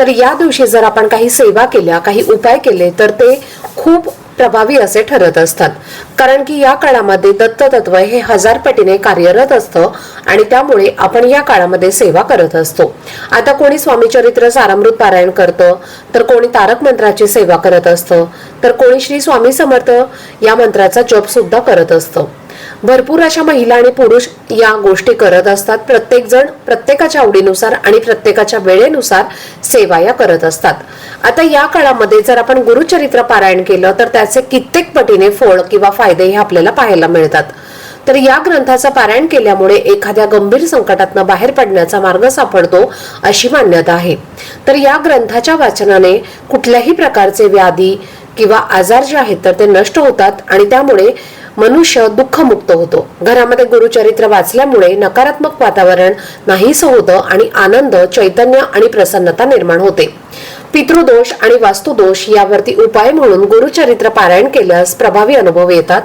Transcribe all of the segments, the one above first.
तर या दिवशी जर आपण काही सेवा केल्या काही उपाय केले तर ते खूप प्रभावी असे ठरत असतात. कारण की या काळामध्ये दत्ततत्व हे हजार पटीने कार्यरत असतं आणि त्यामुळे आपण या काळामध्ये सेवा करत असतो. आता कोणी स्वामी चरित्र सारामृत पारायण करतं तर कोणी तारक मंत्राची सेवा करत असतं तर कोणी श्री स्वामी समर्थ या मंत्राचा जप सुद्धा करत असतं. भरपूर अशा महिला आणि पुरुष या गोष्टी करत असतात. प्रत्येक जण प्रत्येकाच्या आवडीनुसार आणि प्रत्येकाच्या वेळेनुसार सेवा या करत असतात. आता या काळामध्ये जर आपण गुरुचरित्र पारायण केलं तर त्याचे कित्येक पटीने फळ किंवा फायदे हे आपल्याला पाहायला मिळतात. तर या ग्रंथाचं पारायण केल्यामुळे एखाद्या गंभीर संकटातनं बाहेर पडण्याचा मार्ग सापडतो अशी मान्यता आहे. तर या ग्रंथाच्या वाचनाने कुठल्याही प्रकारचे व्याधी किंवा आजार जे आहेत तर ते नष्ट होतात आणि त्यामुळे मनुष्य दुःखमुक्त होतो. घरामध्ये गुरुचरित्र वाचल्यामुळे नकारात्मक वातावरण नाहीसं होतं आणि आनंद चैतन्य आणि प्रसन्नता निर्माण होते. पितृदोष आणि वास्तुदोष यावरती उपाय म्हणून गुरुचरित्र पारायण केल्यास प्रभावी अनुभव येतात.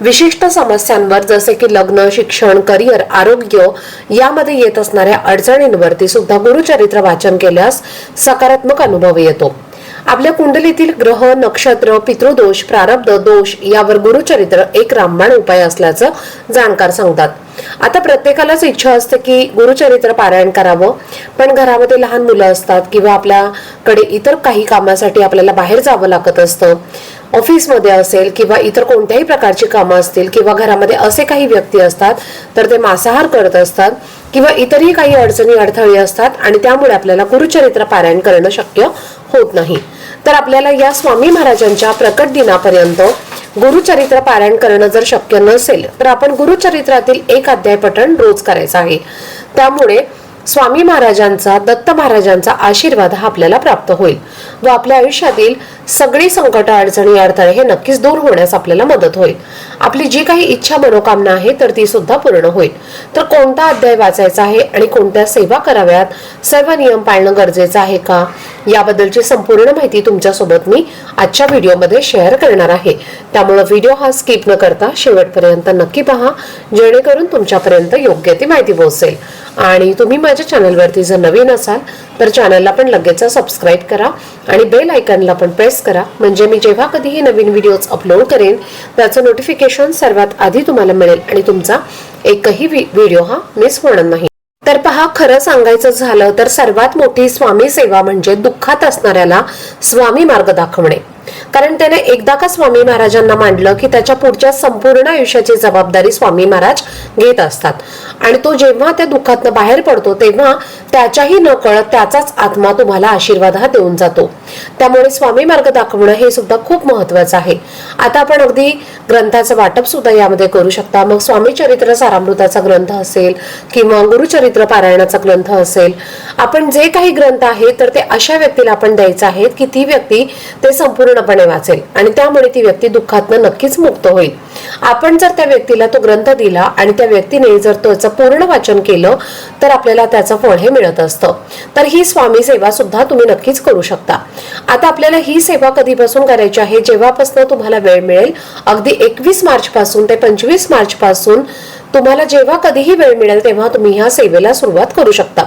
विशिष्ट समस्यांवर जसे की लग्न शिक्षण करिअर आरोग्य यामध्ये येत असणाऱ्या अडचणींवरती सुद्धा गुरुचरित्र वाचन केल्यास सकारात्मक अनुभव येतो. आपल्या कुंडलीतील ग्रह नक्षत्र पितृदोष प्रारब्ध दोष यावर गुरुचरित्र एक रामबाण उपाय असल्याचं जाणकार सांगतात. आता प्रत्येकालाच इच्छा असते की गुरुचरित्र पारायण करावं. पण घरामध्ये लहान मुलं असतात किंवा आपल्याकडे इतर काही कामासाठी आपल्याला बाहेर जावं लागत असतं. ऑफिसमध्ये असेल किंवा इतर कोणत्याही प्रकारची कामं असतील किंवा घरामध्ये असे काही व्यक्ती असतात तर ते मांसाहार करत असतात किंवा इतरही काही अडचणी अडथळे असतात आणि त्यामुळे आपल्याला गुरुचरित्र पारायण करणं शक्य होत नाही. तर आपल्याला या स्वामी महाराजांच्या प्रकट दिनापर्यंत गुरुचरित्र पारायण करणं जर शक्य नसेल तर आपण गुरुचरित्रातील एक अध्याय पठण रोज करायचं आहे. त्यामुळे स्वामी महाराजांचा दत्त महाराजांचा आशीर्वाद हा आपल्याला प्राप्त होईल. व आपल्या आयुष्यातील सगळी संकट अडचणी अडथळे हे नक्कीच दूर होण्यास आपल्याला मदत होईल. आपली जी काही इच्छा मनोकामना आहे तर ती सुद्धा पूर्ण होईल. तर कोणता अध्याय वाचायचा आहे आणि कोणत्या सेवा कराव्यात? सर्व नियम पाळणं गरजेचं आहे का? याबद्दलची संपूर्ण माहिती तुमच्यासोबत मी आजच्या व्हिडिओमध्ये शेअर करणार आहे. त्यामुळे व्हिडिओ हा स्किप न करता शेवटपर्यंत नक्की पहा जेणेकरून तुमच्यापर्यंत योग्य ती माहिती पोहोचेल. आणि तुम्ही माझ्या चॅनलवरती जर नवीन असाल तर चॅनलला पण लगेच सबस्क्राईब करा आणि बेल आयकनला पण प्रेस करा. म्हणजे मी जेव्हा कधीही नवीन व्हिडिओज अपलोड करेन त्याचं नोटिफिकेशन सर्वात आधी तुम्हाला मिळेल आणि तुमचा एकही व्हिडिओ हा मिस होणार नाही. तर पहा खरं सांगायचं झालं तर सर्वात मोठी स्वामी सेवा म्हणजे दुःखात असणाऱ्याला स्वामी मार्ग दाखवणे. कारण त्याने एकदा का स्वामी महाराजांना मांडलं की त्याच्या पुढच्या संपूर्ण आयुष्याची जबाबदारी स्वामी महाराज घेत असतात. आणि तो जेव्हा त्या दुःखातनं बाहेर पडतो तेव्हा त्याच्याही न कळत त्याचाच आत्मा तुम्हाला आशीर्वाद हा देऊन जातो. त्यामुळे स्वामी मार्ग दाखवणं हे सुद्धा खूप महत्वाचं आहे. आता आपण अगदी ग्रंथाचं वाटप सुद्धा यामध्ये करू शकता. मग स्वामी चरित्र सारामृताचा ग्रंथ असेल किंवा गुरुचरित्र पारायणाचा ग्रंथ असेल आपण जे काही ग्रंथ आहेत तर ते अशा व्यक्तीला आपण द्यायचं आहेत की ती व्यक्ती ते संपूर्णपणे वाचेल. आणि त्यामुळे ती व्यक्ती दुःखातनं नक्कीच मुक्त होईल. आपण जर त्या व्यक्तीला तो ग्रंथ दिला आणि त्या व्यक्तीने जर त्याचं पूर्ण वाचन केलं तर आपल्याला त्याचं फळ हे मिळत असतं. तर ही स्वामी सेवा सुद्धा तुम्ही नक्कीच करू शकता. आता आपल्याला ही सेवा कधीपासून करायची आहे? जेव्हापासून तुम्हाला वेळ मिळेल? अगदी एकवीस मार्च पासून ते पंचवीस मार्च पासून तुम्हाला जेव्हा कधीही वेळ मिळेल तेव्हा तुम्ही ह्या सेवेला सुरुवात करू शकता.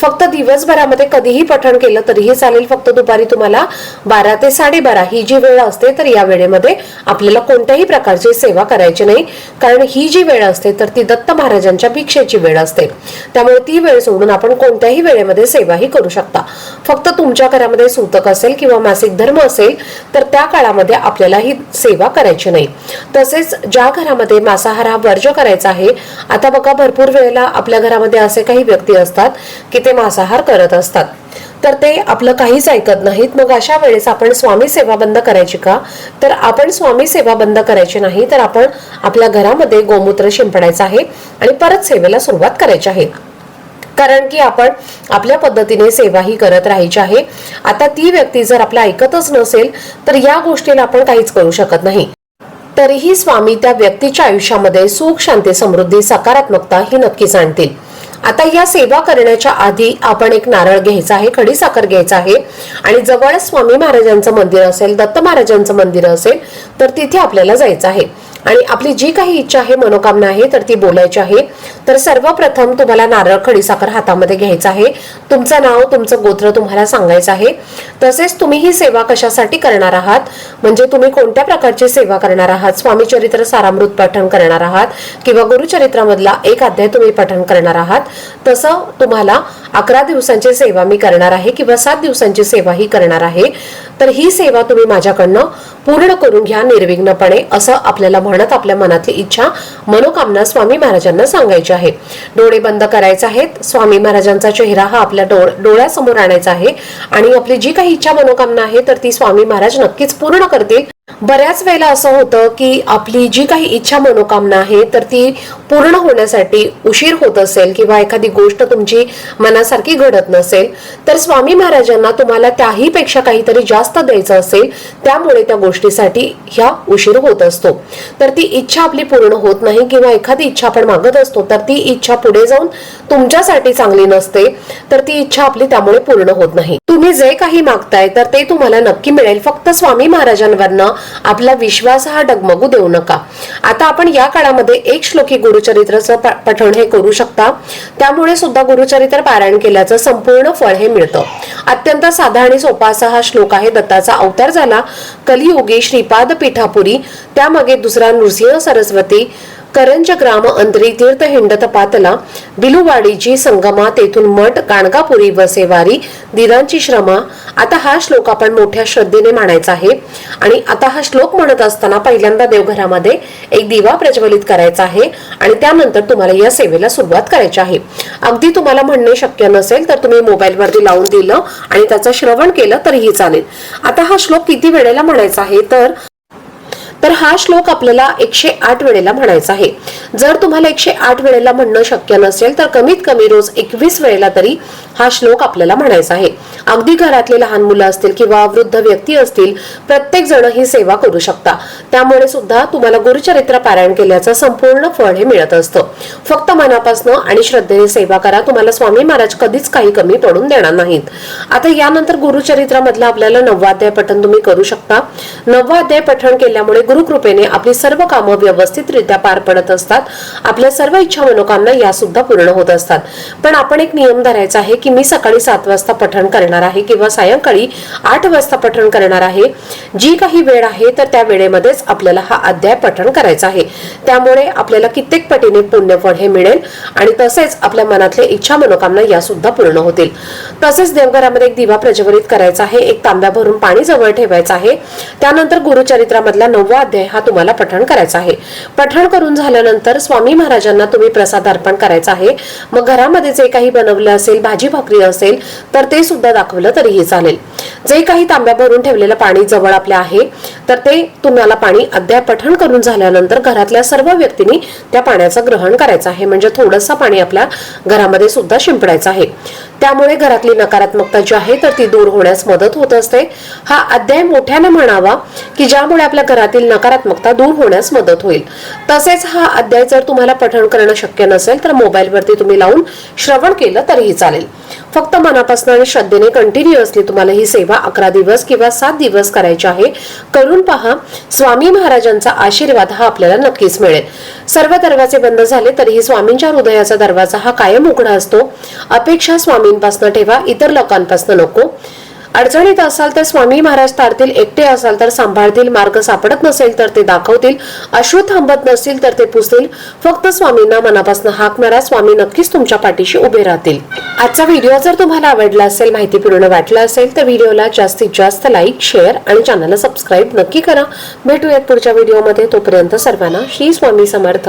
फक्त दिवसभरामध्ये कधीही पठण केलं तरीही चालेल. फक्त दुपारी तुम्हाला बारा ते साडेबारा ही जी वेळ असते तर या वेळेमध्ये आपल्याला कोणत्याही प्रकारची सेवा करायची नाही. कारण ही जी वेळ असते तर ती दत्त महाराजांच्या भिक्षेची वेळ असते. त्यामुळे ती वेळ सोडून आपण कोणत्याही वेळेमध्ये सेवाही करू शकता. फक्त तुमच्या घरामध्ये सूतक असेल किंवा मासिक धर्म असेल तर त्या काळामध्ये आपल्याला ही सेवा करायची नाही. तसेच ज्या घरामध्ये मांसाहार हा वर्ज करायचा आहे आता बघा भरपूर वेळेला आपल्या घरामध्ये असे काही व्यक्ती असतात की ते मांसाहार करत असतात. तर ते आपलं काहीच ऐकत नाहीत. मग अशा वेळेस आपण स्वामी सेवा बंद करायची का? तर आपण स्वामी सेवा बंद करायची नाही तर आपण आपल्या घरामध्ये गोमूत्र शिंपडायचं आहे आणि परत सेवेला सुरुवात करायची आहे. कारण की आपण आपल्या पद्धतीने सेवाही करत राहायची आहे. आता ती व्यक्ती जर आपलं ऐकतच नसेल तर या गोष्टीला आपण काहीच करू शकत नाही. तरीही स्वामी त्या व्यक्तीच्या आयुष्यामध्ये सुख शांती समृद्धी सकारात्मकता ही नक्कीच आणतील आता या सेवा करण्याच्या आधी आपण एक नारळ घ्यायचा आहे खडी साखर घ्यायचा आहे आणि जवळ स्वामी महाराजांचं मंदिर असेल दत्त महाराजांचं मंदिर असेल तर तिथे आपल्याला जायचं आहे. आणि आपली जी काही इच्छा आहे मनोकामना आहे तर ती बोलायची आहे. तर सर्वप्रथम तुम्हाला नारळ खडीसाखर हातामध्ये घ्यायचं आहे. तुमचं नाव तुमचं गोत्र तुम्हाला सांगायचं आहे. तसेच तुम्ही ही सेवा कशासाठी करणार आहात? म्हणजे तुम्ही कोणत्या प्रकारची सेवा करणार आहात? स्वामीचरित्र सारामृत पठण करणार आहात? किंवा गुरुचरित्रामधला एक अध्याय तुम्ही पठण करणार आहात? तसं तुम्हाला अकरा दिवसांची सेवा मी करणार आहे किंवा सात दिवसांची सेवा ही करणार आहे. तर ही सेवा तुम्ही माझ्याकडनं पूर्ण करून घ्या निर्विघ्नपणे असं आपल्याला म्हणत आपल्या मनातली इच्छा मनोकामना स्वामी महाराजांना सांगायची आहे. डोळे बंद करायचे आहेत. स्वामी महाराजांचा चेहरा हा आपल्या डोळ डोळ्यासमोर आणायचा आहे. आणि आपली जी काही इच्छा मनोकामना आहे तर ती स्वामी महाराज नक्कीच पूर्ण करतील. बऱ्याच वेळेला असं होतं की आपली जी काही इच्छा मनोकामना आहे तर ती पूर्ण होण्यासाठी उशीर होत असेल किंवा एखादी गोष्ट तुमची मनासारखी घडत नसेल तर स्वामी महाराजांना तुम्हाला त्याही पेक्षा काहीतरी जास्त द्यायचं असेल त्यामुळे त्या गोष्टीसाठी ह्या उशीर होत असतो. तर ती इच्छा आपली पूर्ण होत नाही किंवा एखादी इच्छा आपण मागत असतो तर ती इच्छा पुढे जाऊन तुमच्यासाठी चांगली नसते तर ती इच्छा आपली त्यामुळे पूर्ण होत नाही. तुम्ही जे काही मागताय तर ते तुम्हाला नक्की मिळेल. फक्त स्वामी महाराजांवरनं आपला विश्वास हा डगमगू देऊ नका. आता आपण या काळामध्ये एक श्लोकी गुरुचरित्राचं पठण हे करू शकता. त्यामुळे सुद्धा गुरुचरित्र पारायण केल्याचं संपूर्ण फळ हे मिळतं. अत्यंत साधा आणि सोपा असा हा श्लोक आहे. दत्ताचा अवतार झाला. कलियुगी श्रीपाद पीठापुरी त्यामागे दुसरा नृसिंह सरस्वती. करंज ग्राम अंतरी तीर्थ हिंडत पातला बिलुवाडीची संगमा तेथून मठ गाणगापुरी वसेवारी दिरांची श्रमा. आता हा श्लोक आपण मोठ्या श्रद्धेने मानायचा आहे. आणि आता हा श्लोक म्हणत असताना पहिल्यांदा देवघरामध्ये एक दिवा प्रज्वलित करायचा आहे आणि त्यानंतर तुम्हाला या सेवेला सुरुवात करायची आहे. अगदी तुम्हाला म्हणणे शक्य नसेल तर तुम्ही मोबाईलवरती लावून दिलं आणि त्याचं श्रवण केलं तरीही चालेल. आता हा श्लोक किती वेळेला म्हणायचा आहे? तर तर हा श्लोक आपल्याला एकशे आठ वेळेला म्हणायचा आहे. जर तुम्हाला एकशे आठ वेळेला म्हणणं शक्य नसेल तर कमीत कमी रोज एकवीस वेळेला तरी हा श्लोक आपल्याला म्हणायचा आहे. अगदी घरातले लहान मुलं असतील किंवा वृद्ध व्यक्ती असतील प्रत्येक जण ही सेवा करू शकता. त्यामुळे सुद्धा तुम्हाला गुरुचरित्र पारायण केल्याचं संपूर्ण फळ हे मिळत असतं. फक्त मनापासनं आणि श्रद्धेने सेवा करा तुम्हाला स्वामी महाराज कधीच काही कमी पडून देणार नाहीत. आता यानंतर गुरुचरित्रामधलं आपल्याला नववा अध्याय पठण तुम्ही करू शकता. नववा अध्याय पठण केल्यामुळे गुरुकृपेने आपली सर्व कामं व्यवस्थितरित्या पार पडत असतात. आपल्या सर्व इच्छा मनोकामना या सुद्धा पूर्ण होत असतात. पण आपण एक नियम धरायचा आहे की की मी सकाळी सात वाजता पठण करणार आहे किंवा सायंकाळी आठ वाजता पठण करणार आहे. जी काही वेळ आहे तर त्या वेळेमध्येच आपल्याला हा अध्याय पठण करायचा आहे. त्यामुळे आपल्याला कित्येक पटीने पुण्यफळ हे मिळेल आणि तसेच आपल्या मनातल्या इच्छा मनोकामना या सुद्धा पूर्ण होतील. तसेच देवघरामध्ये एक दिवा प्रज्वलित करायचा आहे एक तांब्या भरून पाणी जवळ ठेवायचं आहे. त्यानंतर गुरुचरित्रामधला नववा अध्याय हा तुम्हाला पठण करायचा आहे. पठण करून झाल्यानंतर स्वामी महाराजांना तुम्ही प्रसाद अर्पण करायचा आहे. मग घरामध्ये जे काही बनवलं असेल भाजी भाकरी असेल तर ते सुद्धा दाखवलं तरीही चालेल. जे काही तांब्या भरून ठेवलेलं पाणी जवळ आपल्या आहे तर ते तुम्हाला पाणी अद्याप पठण करून झाल्यानंतर घरातल्या सर्व व्यक्तींनी त्या पाण्याचं ग्रहण करायचं आहे. म्हणजे थोडंसं पाणी आपल्या घरामध्ये सुद्धा शिंपडायचं आहे. त्यामुळे घरातली नकारात्मकता जी आहे तर ती दूर होण्यास मदत होत असते. हा अध्याय मोठ्याने म्हणावा की ज्यामुळे आपल्या घरातील नकारात्मकता दूर होण्यास मदत होईल. तसेच हा अध्याय जर तुम्हाला पठण करणं शक्य नसेल तर मोबाईलवरती तुम्ही लावून श्रवण केलं तरीही चालेल. फक्त मनापासून आणि श्रद्धेने कंटिन्युअसली तुम्हाला ही सेवा अकरा दिवस किंवा सात दिवस करायची आहे. करून पहा स्वामी महाराजांचा आशीर्वाद हा आपल्याला नक्कीच मिळेल. सर्व दरवाजे बंद झाले तरीही स्वामींच्या हृदयाचा दरवाजा हा कायम उघडा असतो. अपेक्षा स्वामींपासून ठेवा इतर लोकांपासून नको. अडचणीत असाल तर स्वामी महाराज तारतील एकटे असाल तर सांभाळतील मार्ग सापडत नसेल तर ते दाखवतील अश्रू थांबत नसतील तर ते पुसतील. फक्त स्वामींना मनापासून हाक मारा स्वामी नक्कीच तुमच्या पाठीशी उभे राहतील. आजचा व्हिडिओ जर तुम्हाला आवडला असेल माहितीपूर्ण वाटला असेल तर व्हिडिओला जास्तीत जास्त लाईक शेअर आणि चॅनलला सबस्क्राईब नक्की करा. भेटूयात पुढच्या व्हिडिओमध्ये तोपर्यंत सर्वांना श्री स्वामी समर्थ.